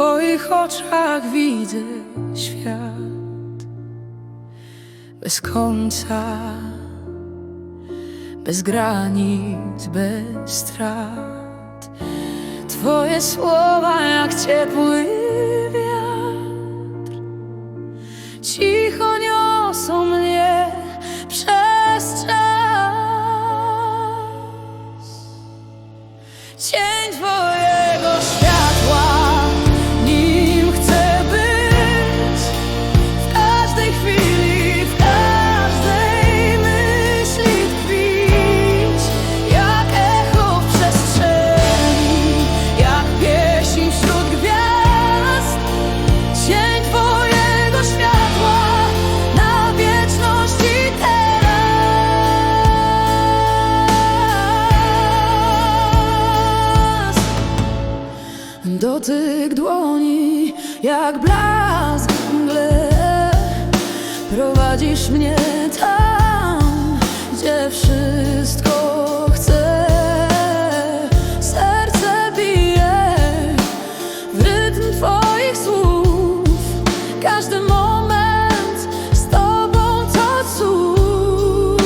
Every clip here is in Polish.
Twoich oczach widzę świat bez końca, bez granic, bez strat. Twoje słowa jak ciepły wiatr, cicho Dotyk dłoni jak blask mgle. Prowadzisz mnie tam, gdzie wszystko chcę. Serce bije w rytm Twoich słów. Każdy moment z Tobą to cud.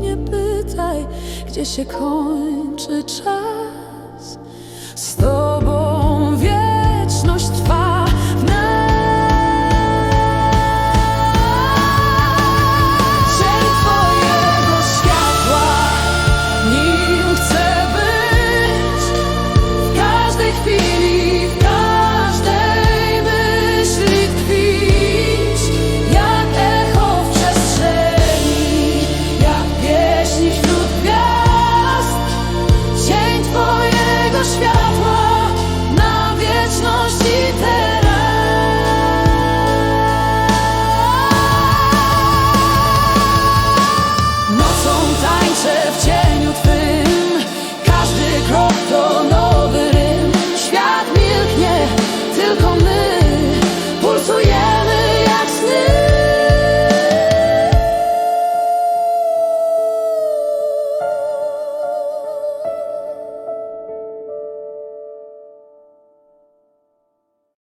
Nie pytaj, gdzie się kończy 指针